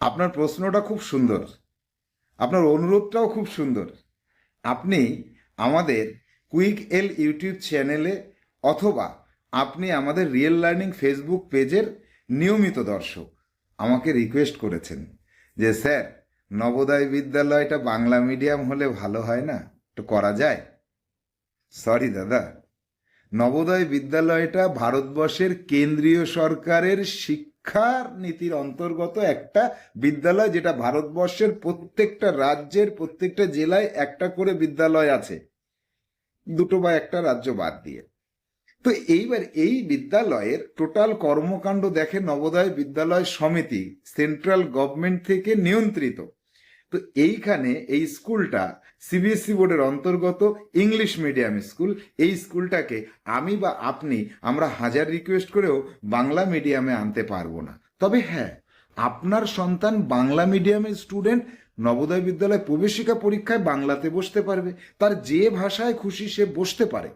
আপনার প্রশ্নটা খুব সুন্দর। আপনার অনুরোধটাও খুব সুন্দর। আপনি আমাদের কুইক এল ইউটিউব চ্যানেলে অথবা আপনি আমাদের রিয়েল লার্নিং ফেসবুক পেজের নিয়মিত দর্শক আমাকে রিকোয়েস্ট করেছেন যে, স্যার, নবোদয় বিদ্যালয়টা বাংলা মিডিয়াম হলে ভালো হয় না? একটু করা যায়? সরি দাদা, নবোদয় বিদ্যালয়টা ভারতবর্ষের কেন্দ্রীয় সরকারের শিক্ষার নীতির অন্তর্গত একটা বিদ্যালয় যেটা ভারতবর্ষের প্রত্যেকটা রাজ্যের প্রত্যেকটা জেলায় একটা করে বিদ্যালয় আছে। দুটো বা একটা রাজ্য বাদ দিয়ে। তো এইবার এই বিদ্যালয়ের টোটাল কর্মকাণ্ড দেখে নবোদয় বিদ্যালয় সমিতি, সেন্ট্রাল গভর্নমেন্ট থেকে নিয়ন্ত্রিত। তো এইখানে এই স্কুলটা সিবিএসসি বোর্ডের অন্তর্গত ইংলিশ মিডিয়াম স্কুল এই স্কুলটাকে আমি বা আপনি আমরা হাজার রিকোয়েস্ট করেও বাংলা মিডিয়ামে আনতে পারব না। তবে হ্যাঁ আপনার সন্তান বাংলা মিডিয়ামের স্টুডেন্ট নবোদয় বিদ্যালয় প্রবেশিকা পরীক্ষায় বাংলাতে বসতে পারবে। তার যে ভাষায় খুশি সে বসতে পারে।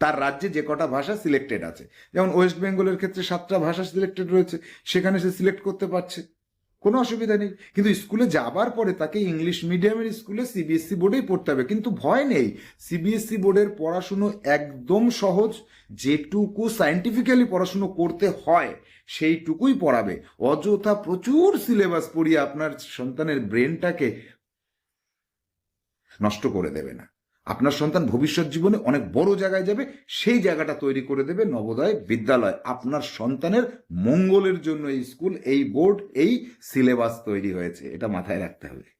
তার রাজ্যে যে কটা ভাষা সিলেক্টেড আছে। যেমন ওয়েস্ট বেঙ্গলের ক্ষেত্রে সাতটা ভাষা সিলেক্টেড রয়েছে। সেখানে সে সিলেক্ট করতে পারছে। কোনো অসুবিধা নেই। কিন্তু স্কুলে যাবার পরে তাকে ইংলিশ মিডিয়ামের স্কুলে সিবিএসসি বোর্ডেই পড়তে হবে। কিন্তু ভয় নেই। সিবিএসসি বোর্ডের পড়াশুনো একদম সহজ। যেটুকু সায়েন্টিফিক্যালি পড়াশুনো করতে হয়, সেইটুকুই পড়াবে। অযথা প্রচুর সিলেবাস পড়িয়ে আপনার সন্তানের ব্রেনটাকে নষ্ট করে দেবে না। আপনার সন্তান ভবিষ্যৎ জীবনে অনেক বড় জায়গায় যাবে, সেই জায়গাটা তৈরি করে দেবে নবোদয় বিদ্যালয়। আপনার সন্তানের মঙ্গলের জন্য এই স্কুল, এই বোর্ড, এই সিলেবাস তৈরি হয়েছে। এটা মাথায় রাখতে হবে।